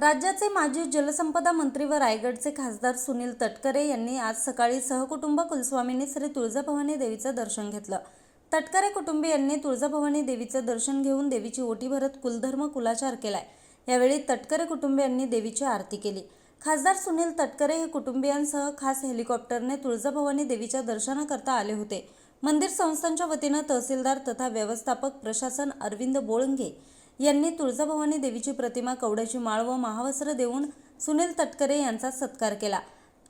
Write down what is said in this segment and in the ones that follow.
राज्याचे माजी जलसंपदा मंत्री व रायगडचे खासदार सुनील तटकरे यांनी आज सकाळी सहकुटुंब कुलस्वामींनी श्री तुळजाभवानी देवीचं दर्शन घेतलं. तटकरे कुटुंबियांनी तुळजाभवानी देवीचं दर्शन घेऊन देवीची ओटी भरत कुलधर्म कुलाचार केलाय. यावेळी तटकरे कुटुंबियांनी देवीची आरती केली. खासदार सुनील तटकरे हे कुटुंबियांसह खास हेलिकॉप्टरने तुळजाभवानी देवीच्या दर्शनाकरता आले होते. मंदिर संस्थांच्या वतीनं तहसीलदार तथा व्यवस्थापक प्रशासन अरविंद बोळंगे यांनी तुळजाभवानी देवीची प्रतिमा कवड्याची माळ व महावस्त्र देऊन सुनील तटकरे यांचा सत्कार केला.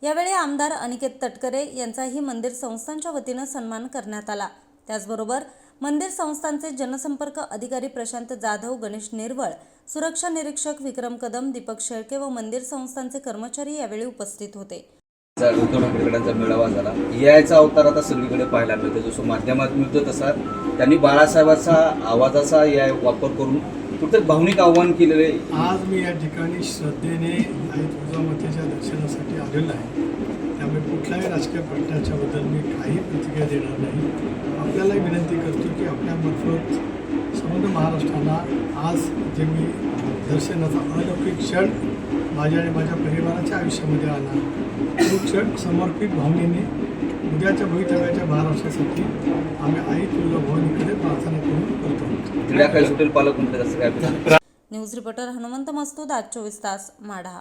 यावेळी आमदार अनिकेत तटकरे यांचाही मंदिर संस्थांच्या वतीनं सन्मान करण्यात आला. त्याचबरोबर मंदिर संस्थांचे जनसंपर्क अधिकारी प्रशांत जाधव गणेश निर्वळ सुरक्षा निरीक्षक विक्रम कदम दीपक शेळके व मंदिर संस्थांचे कर्मचारी यावेळी उपस्थित होते. चा उद्धव मेळावा झाला. याचा अवतार आता सगळीकडे पाहायला मिळतो जसं माध्यमात मिळतो तसा. त्यांनी बाळासाहेबाचा आवाजाचा या वापर करून कुठेतरी भावनिक आव्हान केलेले. आहे आज मी या ठिकाणी श्रद्धेने आई तुळजामातेच्या दर्शनासाठी आलेलो आहे. त्यामुळे कुठल्याही राजकीय पक्षाच्याबद्दल मी काही प्रतिक्रिया देणार नाही. आपल्याला विनंती करतो की आपल्यामार्फत समग्र महाराष्ट्राला आज जे मी दर्शनाचा अलौकिक क्षण माझ्या आणि माझ्या परिवाराच्या आयुष्यामध्ये आला तो क्षण समर्पित भावनेने उद्याच्या भवितव्याच्या महाराष्ट्रासाठी आम्ही आई तुळजाभवानीकडे प्रार्थना करून करतो. तिला न्यूज रिपोर्टर हनुमंत मस्तूद आज चोवीस तास माढा.